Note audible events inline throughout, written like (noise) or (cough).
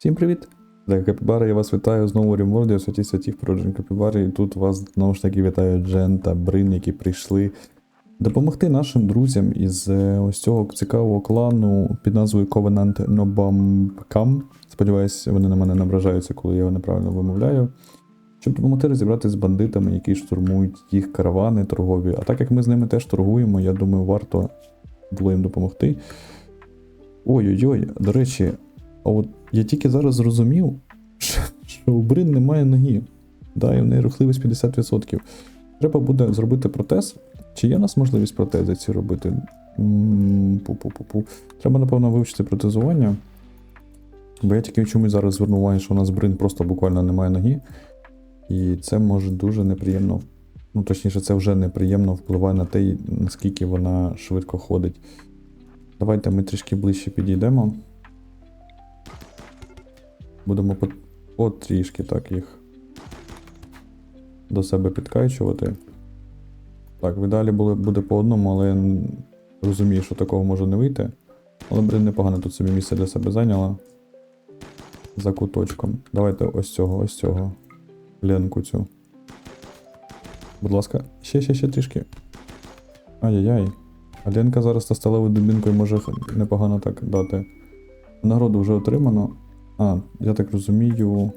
Всім привіт! Так, Капібари, я вас вітаю знову Рімворді, у святі святів проджен Капібари. І тут вас знову ж таки вітають Джен та Брин, які прийшли допомогти нашим друзям із е, ось цього цікавого клану під назвою Covenant Nobamkam. Сподіваюсь, вони на мене не коли я його неправильно вимовляю. Щоб допомогти розібратися з бандитами, які штурмують їх каравани торгові. А так як ми з ними теж торгуємо, я думаю, варто було їм допомогти. Ой-ой-ой, до речі, а от я тільки зараз зрозумів, що, у Брин немає ноги. Да, і в неї рухливість 50%. Треба буде зробити протез. Чи є у нас можливість протези ці робити? Пу-пу-пу-пу. Треба, напевно, вивчити протезування. Бо я тільки чомусь зараз звернув увагу, що у нас Брин просто буквально немає ноги. І це може дуже неприємно. Ну, точніше, це вже неприємно впливає на те, наскільки вона швидко ходить. Давайте ми трішки ближче підійдемо. Будемо по, потрішки так їх до себе підкачувати. Так, в ідеалі буде по одному, але я розумію, що такого може не вийти. Але блин, непогано тут собі місце для себе зайняла. За куточком. Давайте ось цього, ось цього. Ленку цю. Будь ласка, ще, ще, ще трішки. Ай-яй-яй. А Ленка зараз та сталевою дубінкою може непогано так дати. Нагороду вже отримано. А, я так розумію.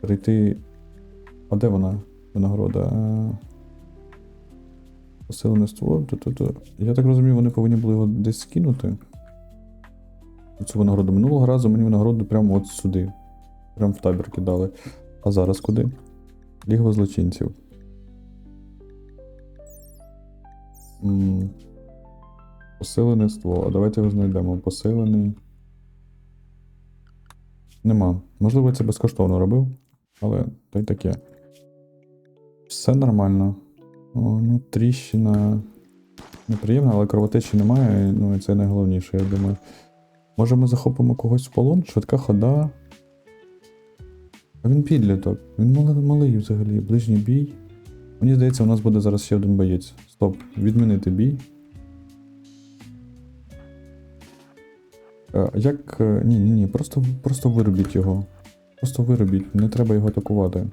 Прийти. А де вона? Винагорода. Е, Посилене створ. Я так розумію, вони повинні були його десь скинути. Цю винагороду минулого разу мені винагороду прямо от сюди. Прямо в табір кидали. А зараз куди? Лігво злочинців. Посилене ствол. А давайте його знайдемо. Посилений. Нема. Можливо, я це безкоштовно робив, але то й таке. Все нормально. О, ну, тріщина. Неприємна, але кровотечі немає. Ну і це найголовніше, я думаю. Може ми захопимо когось в полон? Швидка хода. А він підліток. Він малий, взагалі. Ближній бій. Мені здається, у нас буде зараз ще один боєць. Стоп, відмінити бій. Як. е, Ні, ні, ні, просто, просто виробіть його. Просто виробіть, не треба його атакувати.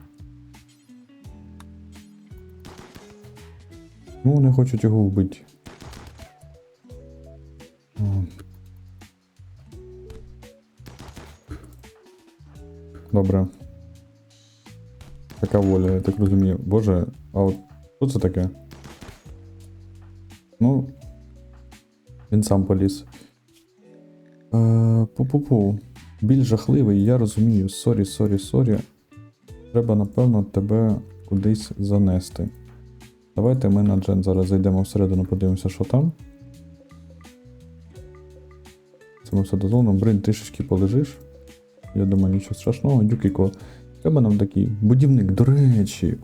Ну, вони хочуть його вбити. Добре. Така воля, я так розумію. Боже, а от що це таке? Ну. Він сам поліз. Пу-пу-пу. Біль жахливий, я розумію. Сорі, сорі, сорі. Треба, напевно, тебе кудись занести. Давайте ми на Джен зараз зайдемо всередину, подивимося, що там. Це все дозволено. Брин, трішечки полежиш. Я думаю, нічого страшного. Дюкіко. Треба нам такий будівник, до речі.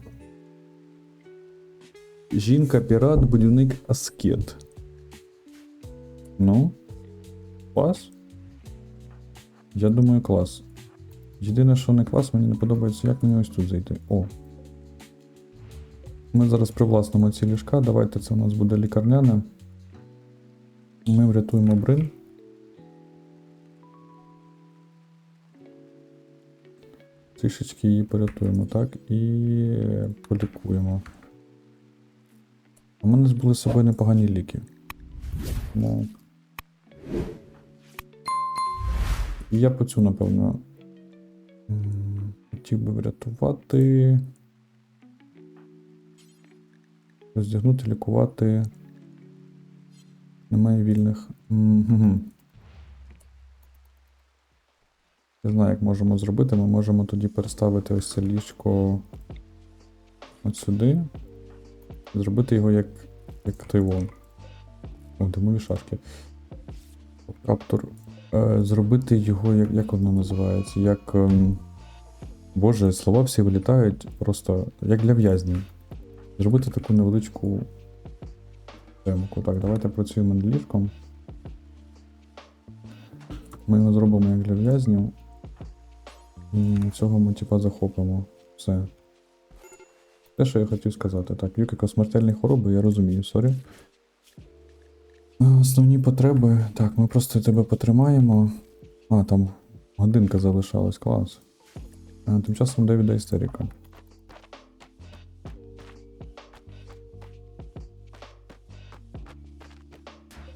Жінка, пірат, будівник аскет. Ну. Клас. Я думаю, клас. Єдине, що не клас, мені не подобається, як мені ось тут зайти. О. Ми зараз привласнимо ці ліжка. Давайте це у нас буде лікарняне. Ми врятуємо Брин. Трішечки її порятуємо, так, і полікуємо. У мене були з собою непогані ліки. Ну. Я по цю, напевно, хотів би врятувати. Роздягнути, лікувати. Немає вільних. Не знаю, як можемо зробити. Ми можемо тоді переставити ось це ліжко от сюди. Зробити його як, як той вон. О, димові шашки. Каптур. Е, зробити його, як, як воно називається? Як. Ем... Боже, слова всі вилітають просто як для в'язнів. Зробити таку невеличку темку. Так, давайте працюємо над ліжком. Ми його зробимо як для в'язнів. Цього ми типа захопимо. Все. Те, що я хотів сказати. Так, Юкіко смертельні хвороби, я розумію, сорі. Е, Основні потреби. Так, ми просто тебе потримаємо. А, там годинка залишалась, клас. А, тим часом Девіда істерика.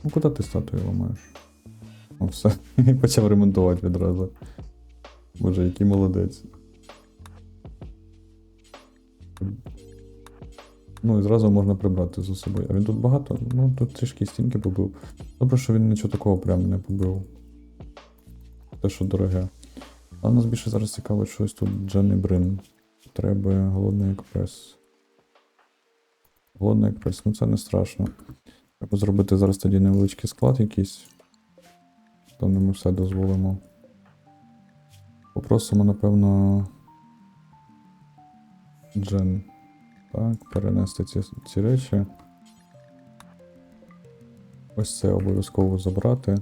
Ну, куди ти статую ламаєш? О, все. (laughs) Почав ремонтувати відразу. Боже, який молодець. Ну і зразу можна прибрати за собою. А він тут багато? Ну тут трішки стінки побив. Добре, що він нічого такого прямо не побив. Те, що дороге. Але нас більше зараз цікавить щось тут Дженні Брин. Треба голодний експрес. Голодний експрес, ну це не страшно. Треба зробити зараз тоді невеличкий склад якийсь. Там ми все дозволимо. Попросимо, напевно. Джен. Так, перенести ці, ці речі. Ось це обов'язково забрати.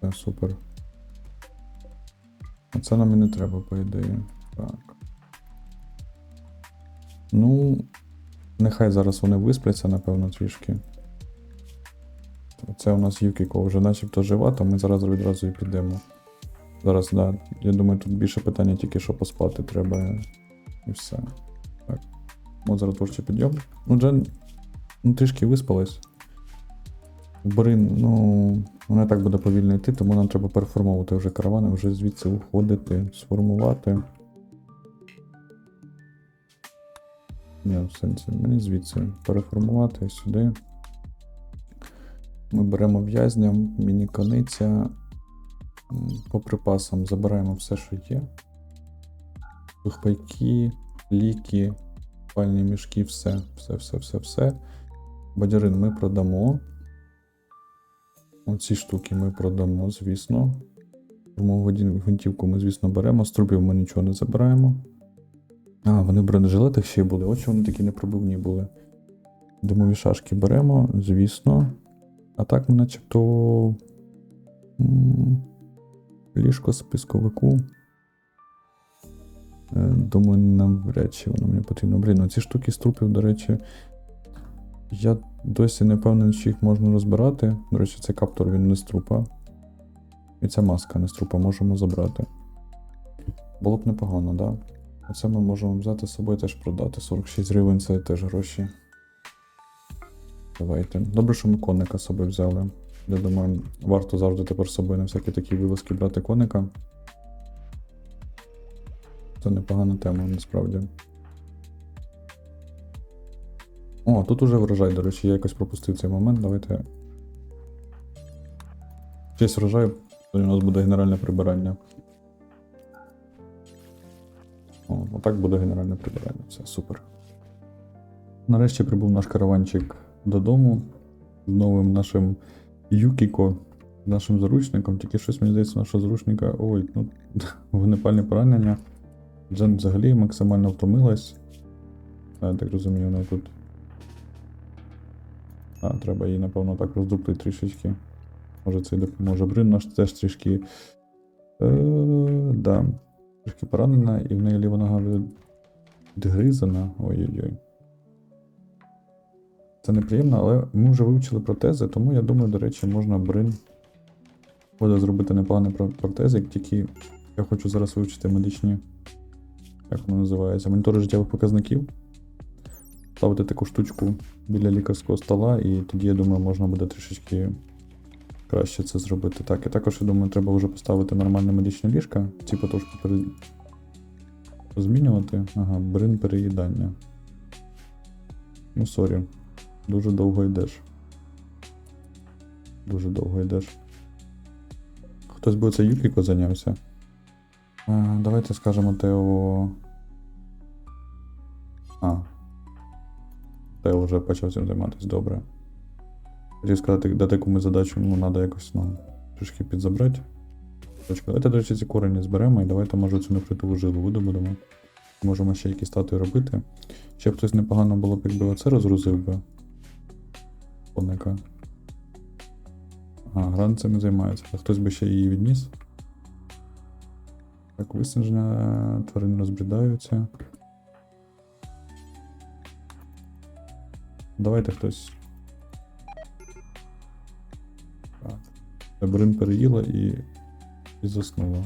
Це супер. А це нам і не треба, по ідеї. Так. Ну, нехай зараз вони виспляться, напевно, трішки. Це у нас Юкіко вже начебто жива, то ми зараз відразу і підемо. Зараз, да. Я думаю, тут більше питання тільки що поспати треба. І все. Так. От зараз творчий підйом. Ну, Джен ну, трішки виспалась. Брин, ну, вона так буде повільно йти, тому нам треба переформовувати вже каравани, вже звідси уходити, сформувати. Ні, в сенсі, мені звідси переформувати сюди. Ми беремо в'язня, міні-кониця. По припасам забираємо все, що є. Сухпайки, ліки, пальні мішки, все, все, все, все, все. Бадярин ми продамо. Оці штуки ми продамо, звісно. Штурмову гвинтівку ми, звісно, беремо. З трупів ми нічого не забираємо. А, вони в бронежилетах ще й були. От вони такі непробивні були. Димові шашки беремо, звісно. А так ми начебто. Ліжко списковику. Е, Думаю, навряд чи воно мені потрібно. Блін, ці штуки з трупів, до речі. Я досі не певний, чи їх можна розбирати. До речі, цей каптор він не з трупа. І ця маска не з трупа можемо забрати. Було б непогано, так? Да? Оце ми можемо взяти з собою теж продати. 46 гривень це теж гроші. Давайте. Добре, що ми конника з собою взяли. Я думаю, варто завжди тепер з собою на всякі такі вилазки брати конника. Це непогана тема, насправді. О, тут уже врожай, до речі, я якось пропустив цей момент. Давайте. Честь врожаю, то у нас буде генеральне прибирання. О, отак буде генеральне прибирання. Все, супер. Нарешті прибув наш караванчик додому з новим нашим Юкіко, нашим заручником. Тільки щось мені здається, нашого заручника. Ой, ну, (laughs) вогнепальне поранення. Джен взагалі максимально втомилась. А, я так розумію, вона тут. А, треба її, напевно, так роздупити трішечки. Може це й допоможе. Брин наш теж трішки. Е, да. Трішки поранена, і в неї ліва нога відгризана. Ой-ой-ой. Це неприємно, але ми вже вивчили протези, тому я думаю, до речі, можна брин буде зробити непоганий про- протезик, тільки я хочу зараз вивчити медичні, як воно називається, монітори життєвих показників. Ставити таку штучку біля лікарського стола, і тоді, я думаю, можна буде трішечки краще це зробити. Так, і також, я думаю, треба вже поставити нормальне медичне ліжко, ці потужки пере... змінювати. Ага, брин переїдання. Ну, сорі. Дуже довго йдеш. Дуже довго йдеш. Хтось би це Юкіко зайнявся. Е, давайте скажемо Тео. А. Тео вже почав цим займатися, добре. Хотів сказати, дати комусь задачу, ну, треба якось ну, трішки підзабрати. Точка. Давайте, до речі, ці корені зберемо і давайте, може, цю нефритову жилу видобудемо. Можемо ще якісь статуї робити. Ще б хтось непогано було б, якби оце розгрузив би. Коника. А, грант цим займається. А хтось би ще її відніс. Так, виснаження, тварини розбрідаються. Давайте хтось. Так. Брин переїла і. і заснула.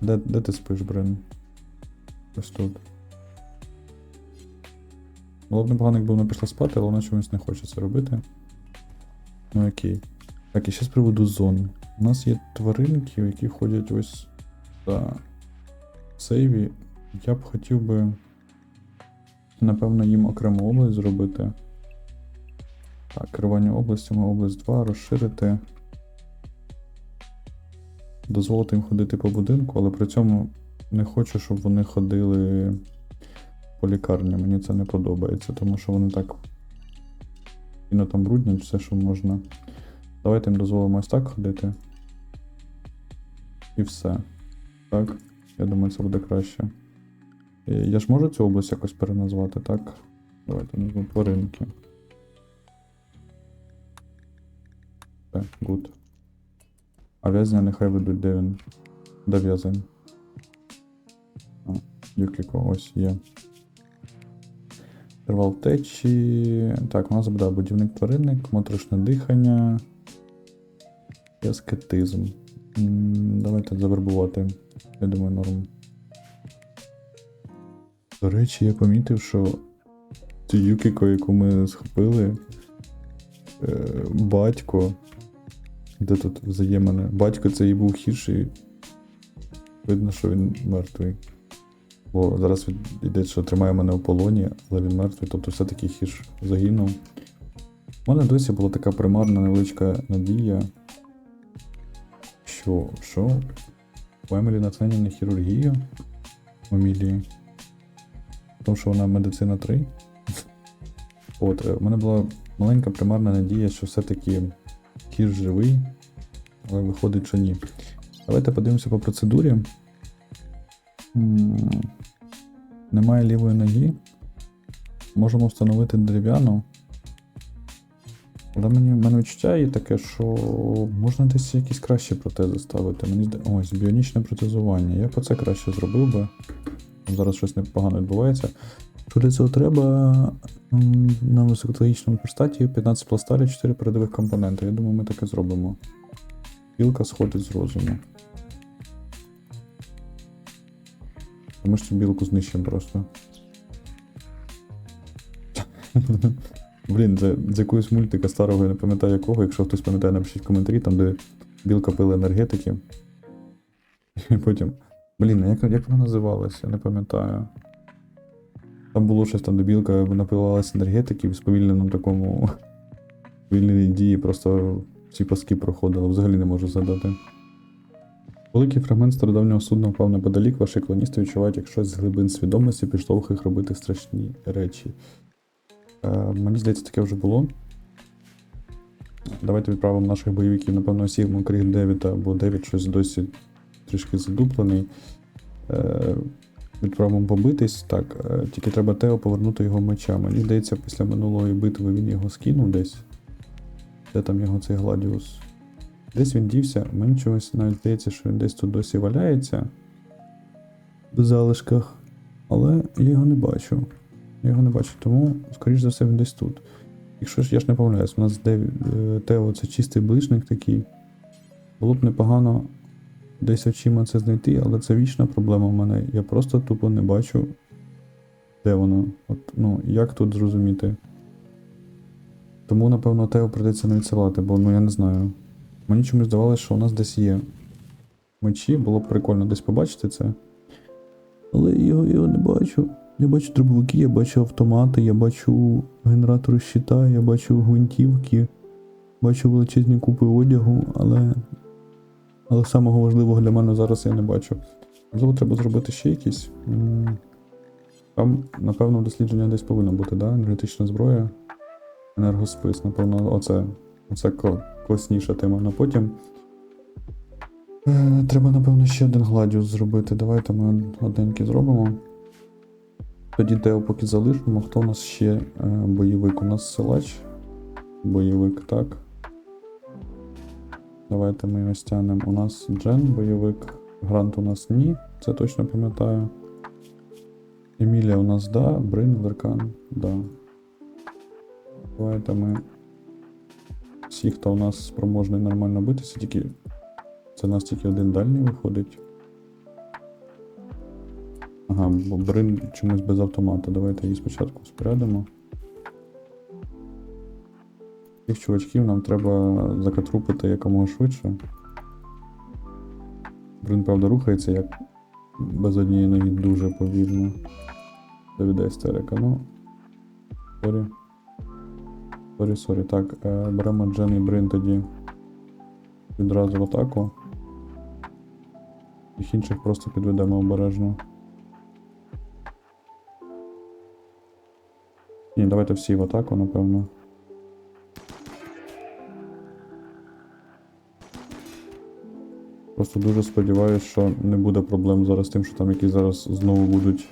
Де, де ти спиш, Брин? Ось тут. Було б непогано, якби вона пішла спати, але вона чомусь не хоче це робити. Ну окей. Так, і ще з приводу зон. У нас є тваринки, які ходять ось та сейві. Я б хотів би, напевно, їм окрему область зробити. Так, керування областями, область 2, розширити. Дозволити їм ходити по будинку, але при цьому не хочу, щоб вони ходили по лікарні. Мені це не подобається, тому що вони так іно там бруднять все, що можна. Давайте їм дозволимо ось так ходити. І все. Так, я думаю, це буде краще. Е, Я ж можу цю область якось переназвати, так? Давайте назвемо тваринки. Так, гуд. А в'язня нехай ведуть, де він. Де в'язень? Юкіко, ось є. Тривал втечі. Так, у нас буде будівник тваринник, моторошне дихання. І аскетизм. Давайте завербувати. Я думаю, норм. До речі, я помітив, що цю Юкіко, яку ми схопили, е, батько. Де тут взаємини? Батько це і був хірший. Видно, що він мертвий. Бо зараз йде, що тримає мене у полоні, але він мертвий, тобто все-таки хірш загинув. У мене досі була така примарна невеличка надія, що, що у Емілі натхнення на хірургію у Емілії. Тому що вона медицина 3. (laughs) От, е, у мене була маленька примарна надія, що все-таки кір живий, але виходить, що ні. Давайте подивимося по процедурі. Немає лівої ноги. Можемо встановити дерев'яну. Але мені, в мене відчуття є таке, що можна десь якісь кращі протези ставити. Мені зда... Ось, біонічне протезування. Я б це краще зробив би. Зараз щось непогано відбувається. Що для цього треба на високотехнічному верстаті 15 пластарів, 4 передових компоненти. Я думаю, ми таке зробимо. Білка сходить з розуму. Ж цю білку знищимо просто. Блін, це з якогось мультика старого, я не пам'ятаю якого. Якщо хтось пам'ятає, напишіть коментарі, там, де білка пила енергетики. І потім. Блін, як, як вона називалася? Я не пам'ятаю. Там було щось там, де білка напивалася енергетики в сповільненому такому сповільненій дії, просто всі паски проходили, взагалі не можу згадати. Великий фрагмент стародавнього судна впав неподалік, ваші колоністи відчувають, як щось з глибин свідомості підштовхує їх робити страшні речі. Е, мені здається, таке вже було. Давайте відправимо наших бойовиків, напевно, Сігму, крім Девіта, бо Девід щось досі трішки задуплений. Е, відправимо побитись. Так, е, тільки треба Тео повернути його меча. Мені здається, після минулої битви він його скинув десь. Де там його цей гладіус? Десь він дівся, мені чогось навіть здається, що він десь тут досі валяється в залишках, але я його не бачу. Я його не бачу, тому, скоріш за все, він десь тут. Якщо ж я ж не помиляюсь, у нас де, е, Тео це чистий ближник такий. Було б непогано десь очима це знайти, але це вічна проблема в мене. Я просто тупо не бачу, де воно. От, ну, як тут зрозуміти. Тому, напевно, Тео прийдеться не відсилати, бо ну я не знаю. Мені чомусь здавалося, що у нас десь є мечі, було б прикольно десь побачити це. Але я його, його не бачу. Я бачу дробовики, я бачу автомати, я бачу генератори щита, я бачу гвинтівки, бачу величезні купи одягу, але. Але самого важливого для мене зараз я не бачу. Можливо, треба зробити ще якісь. Там, напевно, дослідження десь повинно бути, да? Енергетична зброя, енергоспис, напевно, оце, ко- класніша тема. На потім. Е, треба, напевно, ще один гладіус зробити. Давайте ми одненький зробимо. Тоді Тео поки залишимо. Хто у нас ще е, бойовик? У нас силач. Бойовик, так. Давайте ми його стягнемо. У нас Джен бойовик. Грант у нас ні, це точно пам'ятаю. Емілія у нас да, Брин, Веркан, да. Давайте ми. Всі, хто у нас спроможний нормально битися, тільки. Це у нас тільки один дальній виходить. Ага, бо Брин чомусь без автомата. Давайте її спочатку спорядимо. Цих чувачків нам треба закатрупити якомога швидше. Брин, правда, рухається як без однієї ноги дуже повільно. Давіда істерика, ну. Сорі. Сорі, сорі. Так, е, беремо Джен і Брин тоді відразу в атаку. Їх інших просто підведемо обережно. Ні, давайте всі в атаку, напевно. Просто дуже сподіваюся, що не буде проблем зараз з тим, що там якісь зараз знову будуть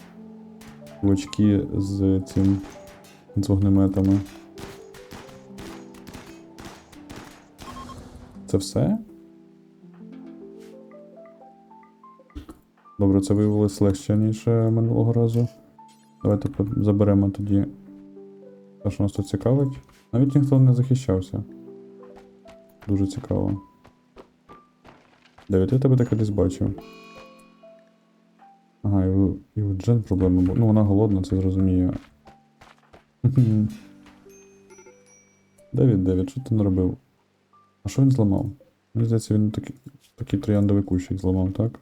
очки з цим з вогнеметами. Це все? Добре, це виявилось легше, ніж е, минулого разу. Давайте заберемо тоді те, що нас тут цікавить. Навіть ніхто не захищався. Дуже цікаво. Дев'ять, я тебе таке десь бачив. Ага, і у, і у Джен проблема була. Ну, вона голодна, це зрозуміє. Девід, Девід, що ти наробив? А що він зламав? Мені здається, він такий, такий трояндовий кущик зламав, так?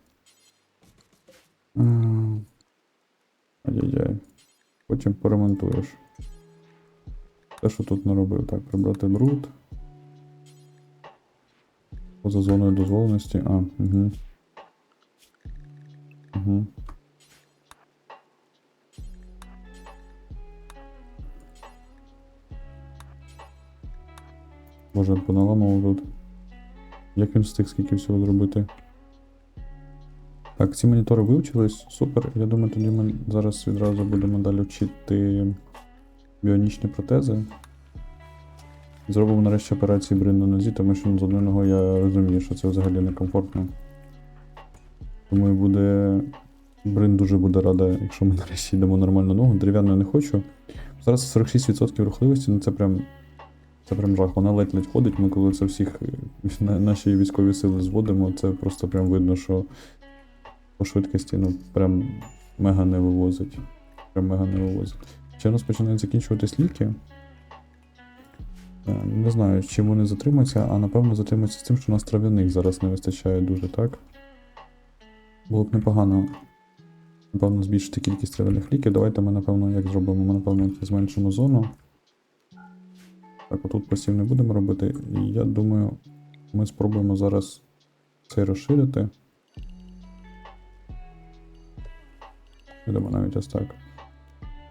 Ай-яй-яй. Потім поремонтуєш. Те, що тут наробив. Так, прибрати бруд. Поза зоною дозволеності. А, угу. Угу. Боже, поналамав тут. Як він встиг скільки всього зробити? Так, ці монітори вивчились, супер. Я думаю, тоді ми зараз відразу будемо далі вчити біонічні протези. Зробимо нарешті операції брин на нозі, тому що з одною ногою я розумію, що це взагалі некомфортно. Тому і буде. Брин дуже буде рада, якщо ми нарешті йдемо нормальну ногу. Дерев'яну я не хочу. Зараз 46% рухливості, ну це прям. Це прям жах. Вона ледь-ледь ходить. Ми коли це всіх наші військові сили зводимо, це просто прям видно, що по швидкості ну прям мега не вивозить. Прям мега не вивозить. Ще нас починають закінчуватись ліки. Е, Не знаю, чим вони затримаються, а напевно затримаються з тим, що у нас трав'яних зараз не вистачає дуже, так? Було б непогано, напевно, збільшити кількість трав'яних ліків. Давайте ми, напевно, як зробимо? Ми, напевно, зменшимо зону. Так, отут посів не будемо робити. І я думаю, ми спробуємо зараз цей розширити. Йдемо навіть ось так.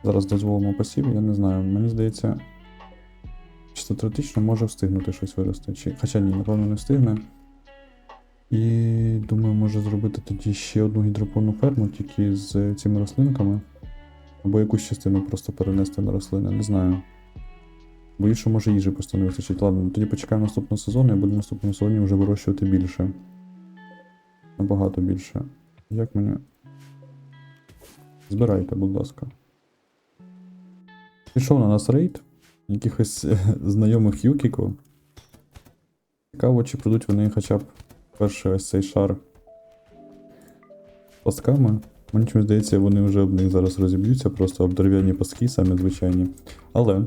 Зараз дозволимо посів, я не знаю. Мені здається, чисто теоретично може встигнути щось вирости. Чи... Хоча ні, напевно, не встигне. І думаю, може зробити тоді ще одну гідропонну ферму, тільки з цими рослинками. Або якусь частину просто перенести на рослини, не знаю. Боюсь, що може їжі просто не вистачить. Ладно, тоді почекаємо наступного сезону і будемо в наступному сезоні вже вирощувати більше. Набагато більше. Як мені. Збирайте, будь ласка. Пішов на нас рейд. Якихось е, знайомих Юкіко. Цікаво, чи пройдуть вони хоча б перший ось цей шар пастками. Мені чомусь здається, вони вже об них зараз розіб'ються, просто об дерев'яні паски, самі звичайні. Але.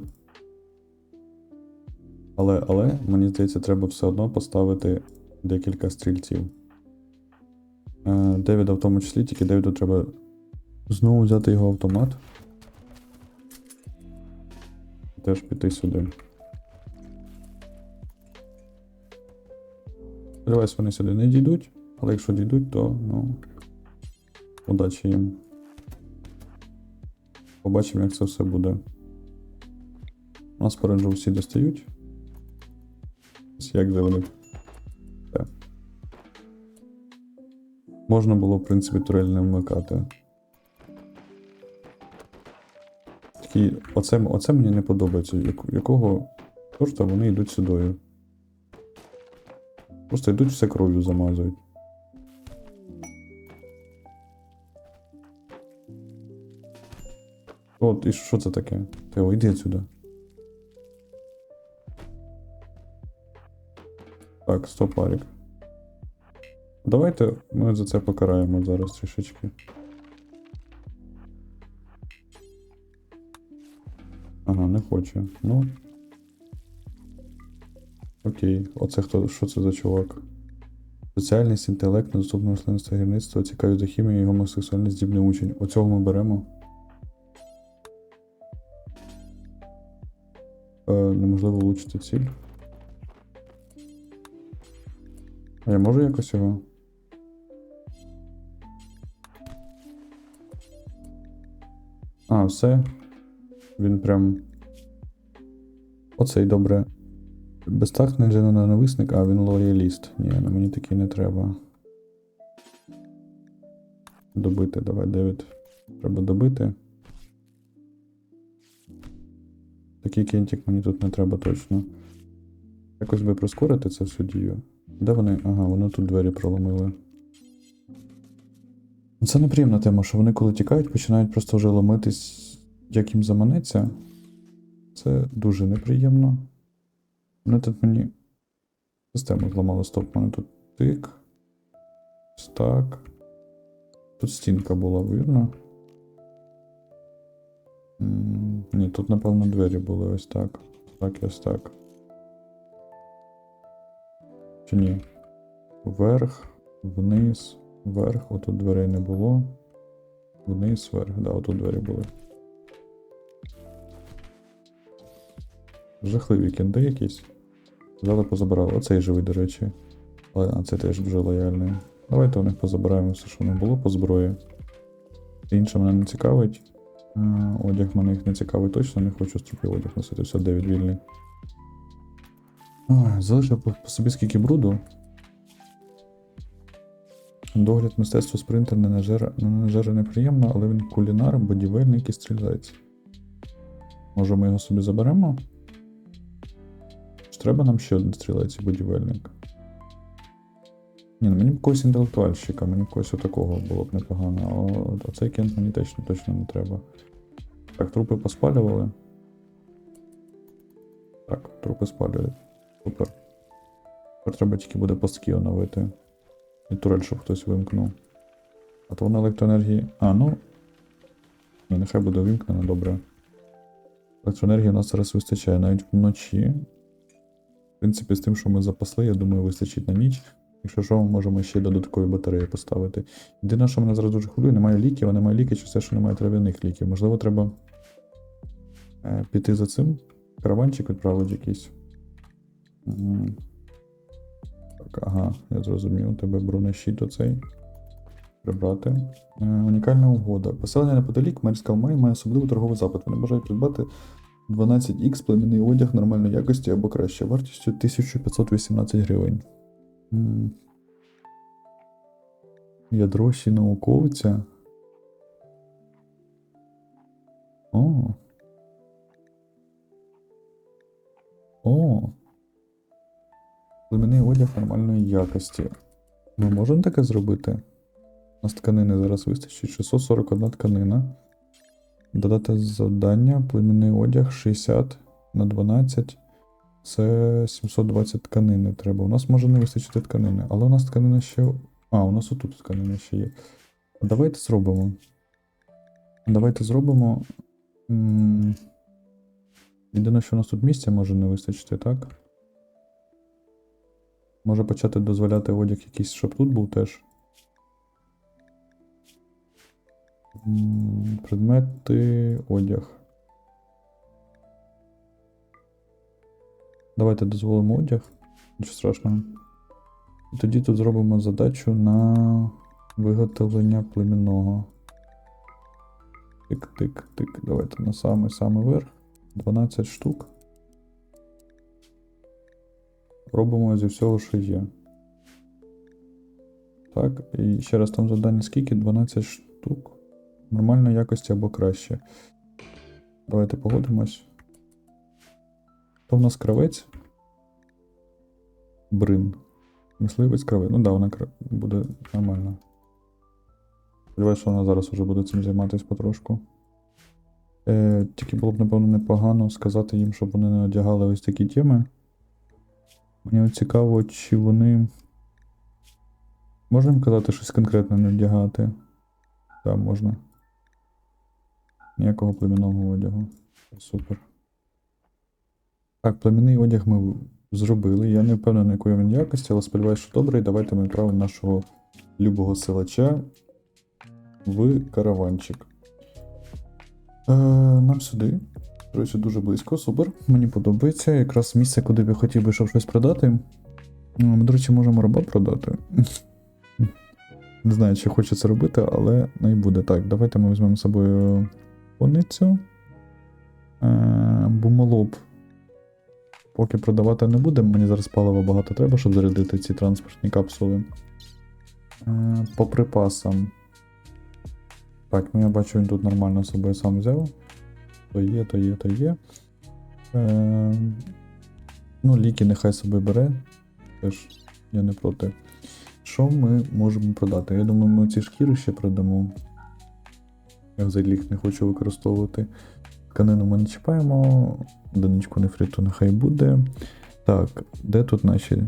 Але, але, мені здається, треба все одно поставити декілька стрільців. Е, Девіда в тому числі, тільки Девіду треба знову взяти його автомат. Теж піти сюди. Сподіваюсь, вони сюди не дійдуть, але якщо дійдуть, то ну. Удачі їм. Побачимо, як це все буде. У нас переджу всі достають. Ось Як же вони. Все. Можна було, в принципі, турель не вмикати. Такий, оце, оце мені не подобається. Як- Якого чорта вони йдуть сюдою. Просто йдуть все кров'ю замазують. От, і що це таке? Тео, йди отсюда. Так, стоп, Арік. Давайте ми за це покараємо зараз трішечки. Ага, не хоче. Ну. Окей. Оце хто? Що це за чувак? Соціальність, інтелект, недоступне рослинництво гірництво, цікавість до хімії і гомосексуальність здібний учень. Оцього ми беремо. Е, неможливо влучити ціль. Я можу якось його? А, все. Він прям. Оцей добре. Безтактний ненависник, а він лояліст. Ні, на мені такий не треба. Добити, давай, Девід. Треба добити. Такий кентик мені тут не треба точно. Якось би прискорити це всю дію. Де вони? Ага, вони тут двері проломили. Ну, Це неприємна тема, що вони коли тікають, починають просто вже ломитись, як їм заманеться. Це дуже неприємно. Вони тут мені. Систему зламали, стоп, мене тут тик. Ось так. Тут стінка була, вірно? Ні, тут, напевно, двері були ось так. Так і ось так. Чи ні? Вверх, вниз, вверх. Отут дверей не було. Вниз, вверх, да, отут двері були. Жахливі кенди якісь. Взяли позабирали. Оцей живий, до речі. Але а це теж дуже лояльний. Давайте у них позабираємо все, що не було по зброї. Інше мене не цікавить. Е, Одяг мене їх не цікавить точно, не хочу струпий одяг носити. Все, Девід вільний. Ой, Залишив по, по собі скільки бруду. Догляд мистецтво спринтер не нажера, не неприємно, але він кулінар, будівельник і стрільзець. Може ми його собі заберемо? Чи треба нам ще один стрілець і будівельник? Ні, ну мені б когось інтелектуальщика, мені б когось отакого було б непогано. А от оцей кент мені точно, точно не треба. Так, трупи поспалювали. Так, трупи спалюють. Супер. Тепер треба тільки буде пастки оновити. І турель, щоб хтось вимкнув. А то на електроенергії. А, ну. Ні, нехай буде вимкнено, добре. Електроенергії у нас зараз вистачає навіть вночі. В принципі, з тим, що ми запасли, я думаю, вистачить на ніч. Якщо що, ми можемо ще додаткові батареї поставити. Єдине, що мене зараз дуже хвилює, немає ліків, а немає ліків, чи все, що немає трав'яних ліків. Можливо, треба е, піти за цим. Караванчик відправити якийсь. Так, ага, я зрозумів. У тебе бронещит оцей. Прибрати. Е, унікальна угода. Поселення неподалік, мер Скалмай має особливий торговий запит. Вони бажають придбати 12х племінний одяг нормальної якості або краще, вартістю 1518 гривень. М. Ядро ще науковця. О. О. Племінний одяг нормальної якості. Ми можемо таке зробити? У нас тканини зараз вистачить 641 тканина. Додати завдання, племінний одяг 60 на 12. Це 720 тканини треба. У нас може не вистачити тканини, але у нас тканина ще. А, у нас отут тканина ще є. Давайте зробимо. Давайте зробимо. Єдине, що у нас тут місця може не вистачити, так? Може почати дозволяти одяг якийсь, щоб тут був теж. Предмети, одяг. Давайте дозволимо одяг. Нічого страшного. І тоді тут зробимо задачу на виготовлення племінного. Тик-тик-тик. Давайте на самий-самий верх. 12 штук. Робимо зі всього, що є. Так, і ще раз там завдання скільки? 12 штук. Нормальної якості або краще. Давайте погодимось. То в нас кравець. Брин. Мисливець кравець. Ну да, вона кра- буде нормально. Сподіваюсь, що вона зараз вже буде цим займатися потрошку. Е, тільки було б, напевно, непогано сказати їм, щоб вони не одягали ось такі теми. Мені цікаво, чи вони. Можна їм казати щось конкретне не вдягати? Так, можна. Ніякого племінного одягу. Супер. Так, племінний одяг ми зробили. Я не впевнений, якої він якості, але сподіваюся, що добре. І давайте ми відправимо нашого любого силача в караванчик. Е, нам сюди. Речі, дуже близько, супер. Мені подобається. Якраз місце, куди б я хотів би, щоб щось продати. Ми, до речі, можемо раба продати. Не знаю, чи хочу це робити, але не буде. Так, давайте ми візьмемо з собою коницю. Е, бумолоб. Поки продавати не будемо, мені зараз палива багато треба, щоб зарядити ці транспортні капсули. Е, по припасам. Так, ну я бачу, він тут нормально з собою сам взяв. То є, то є, то є. Е, ну, ліки нехай собі бере. Теж я не проти. Що ми можемо продати? Я думаю, ми ці шкіри ще продамо. Я взагалі їх не хочу використовувати. Тканину ми не чіпаємо. Одиничку нефриту нехай буде. Так, де тут наші.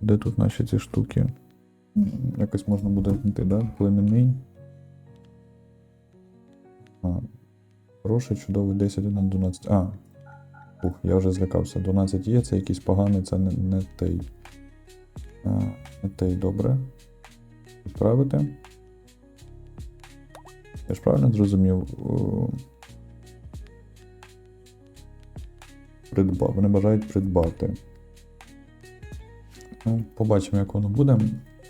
Де тут наші ці штуки? Якось можна буде знайти, да? Племінний. А, хороший, чудовий 10 на 12. А. Ух, я вже злякався. 12 є, це якийсь поганий, це не, не той. А, не той, добре. Відправити. Я ж правильно зрозумів. О, Придба. Вони бажають придбати. Ну, побачимо, як воно буде.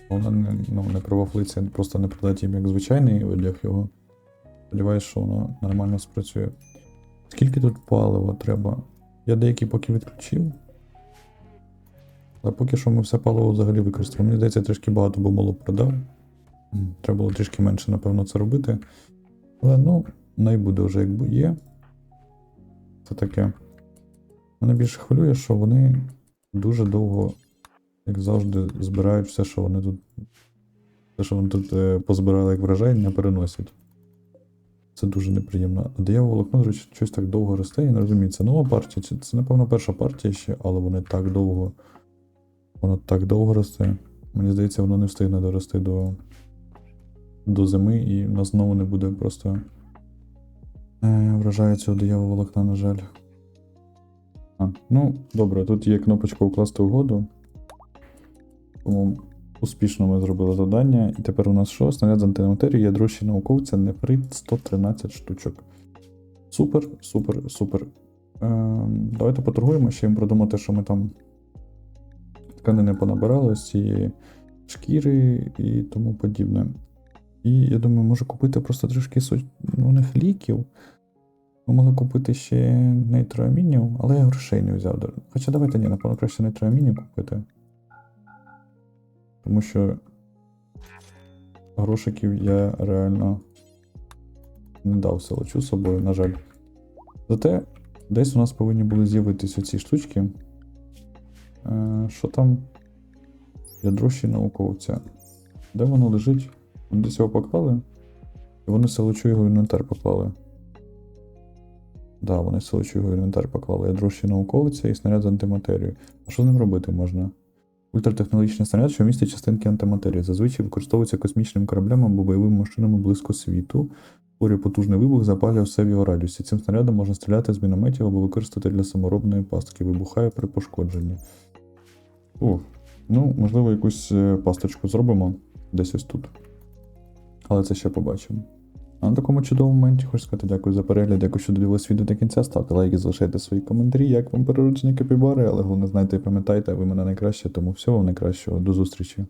Воно не, ну, не провафлиться, просто не продати їм як звичайний одяг його. Сподіваюсь, що воно нормально спрацює. Скільки тут палива треба? Я деякі поки відключив. Але поки що ми все паливо взагалі використали. Мені здається, трішки багато, бо мало продав. Треба було трішки менше, напевно, це робити. Але ну, най буде вже як є. Це таке. Мене більше хвилює, що вони дуже довго, як завжди, збирають все, що вони тут. Те, що вони тут е, позбирали як врожай, не переносять. Це дуже неприємно. Диявол волокно, до речі, щось так довго росте, я не розумію, це нова партія, чи це, напевно, перша партія ще, але вони так довго. Воно так довго росте. Мені здається, воно не встигне дорости до, до зими, і в нас знову не буде просто е, врожаю цього диявола волокна, на жаль. А, ну, добре, тут є кнопочка укласти угоду. Тому успішно ми зробили завдання. І тепер у нас що? Снаряд з антиматерії, ядро ще науковця, нефрит 113 штучок. Супер, супер, супер. Ем, давайте поторгуємо, ще їм продумати, що ми там тканини понабирали з цієї шкіри і тому подібне. І я думаю, можу купити просто трішки ну, у них ліків. Ми могли купити ще нейтроамінію, але я грошей не взяв. Хоча давайте ні, напевно, краще нейтроамінію купити. Тому що грошиків я реально не дав селочу з собою, на жаль. Зате десь у нас повинні були з'явитися ці штучки. Е, що там? Ядро ще науковця. Де воно лежить? Вони десь його поклали? І вони селочу його в інвентар поклали. Да, вони селочу його в інвентар поклали. Ядро ще науковця і снаряд з антиматерією. А що з ним робити можна? Ультратехнологічний снаряд, що містить частинки антиматерії. Зазвичай використовується космічним кораблем або бойовими машинами близько світу. Створює потужний вибух, запалює все в його радіусі. Цим снарядом можна стріляти з мінометів або використати для саморобної пастки. Вибухає при пошкодженні. О, ну, можливо, якусь е, пасточку зробимо десь ось тут. Але це ще побачимо. А на такому чудовому моменті хочу сказати дякую за перегляд, дякую, що додивились відео до кінця. Ставте лайки, залишайте свої коментарі, як вам переродження капібари, але головне знайте і пам'ятайте, ви мене найкраще, тому всього вам найкращого. До зустрічі.